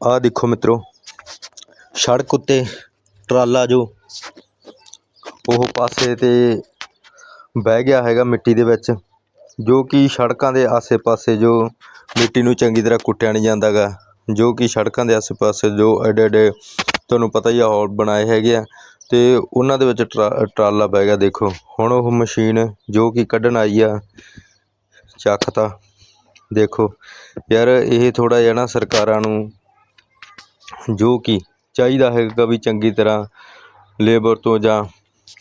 ਆਹ ਦੇਖੋ ਮਿੱਤਰੋ, ਸੜਕ ਉੱਤੇ ਟਰਾਲਾ ਜੋ ਉਹ ਪਾਸੇ 'ਤੇ ਬਹਿ ਗਿਆ ਹੈਗਾ ਮਿੱਟੀ ਦੇ ਵਿੱਚ, ਜੋ ਕਿ ਸੜਕਾਂ ਦੇ ਆਸੇ-ਪਾਸੇ ਜੋ ਮਿੱਟੀ ਨੂੰ ਚੰਗੀ ਤਰ੍ਹਾਂ ਕੁੱਟਿਆ ਨਹੀਂ ਜਾਂਦਾ ਗਾ ਜੋ ਕਿ ਸੜਕਾਂ ਦੇ ਆਸੇ-ਪਾਸੇ ਜੋ ਐਡੇ ਐਡੇ ਤੁਹਾਨੂੰ ਪਤਾ ਹੀ ਆ ਹੌਲ ਬਣਾਏ ਹੈਗੇ ਆ ਅਤੇ ਉਹਨਾਂ ਦੇ ਵਿੱਚ ਟਰਾ, ਟਰਾਲਾ ਬਹਿ ਗਿਆ ਦੇਖੋ। ਹੁਣ ਉਹ ਮਸ਼ੀਨ ਜੋ ਕਿ ਕੱਢਣ ਆਈ ਆ, ਚੱਕ ਤਾਂ ਦੇਖੋ। ਯਾਰ ਇਹ ਥੋੜ੍ਹਾ ਜਿਹਾ ਨਾ ਸਰਕਾਰਾਂ ਨੂੰ ਜੋ ਕਿ ਚਾਹੀਦਾ ਹੈਗਾ ਵੀ ਚੰਗੀ ਤਰ੍ਹਾਂ ਲੇਬਰ ਤੋਂ ਜਾਂ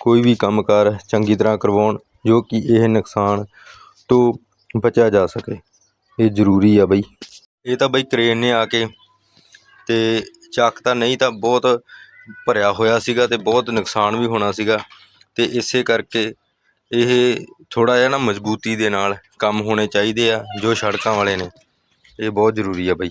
ਕੋਈ ਵੀ ਕੰਮਕਾਰ ਚੰਗੀ ਤਰ੍ਹਾਂ ਕਰਵਾਉਣ, ਜੋ ਕਿ ਇਹ ਨੁਕਸਾਨ ਤੋਂ ਬਚਿਆ ਜਾ ਸਕੇ। ਇਹ ਜ਼ਰੂਰੀ ਆ ਬਈ। ਇਹ ਤਾਂ ਬਈ ਕਰੇਨ ਨੇ ਆ ਕੇ ਤੇ ਚੱਕ ਤਾਂ ਨਹੀਂ ਤਾਂ ਬਹੁਤ ਭਰਿਆ ਹੋਇਆ ਸੀਗਾ ਤੇ ਬਹੁਤ ਨੁਕਸਾਨ ਵੀ ਹੋਣਾ ਸੀਗਾ। ਤੇ ਇਸੇ ਕਰਕੇ ਇਹ ਥੋੜਾ ਜਿਹਾ ਨਾ ਮਜ਼ਬੂਤੀ ਦੇ ਨਾਲ ਕੰਮ ਹੋਣੇ ਚਾਹੀਦੇ ਆ, ਜੋ ਸੜਕਾਂ ਵਾਲੇ ਨੇ। ਇਹ ਬਹੁਤ ਜ਼ਰੂਰੀ ਆ ਬਈ।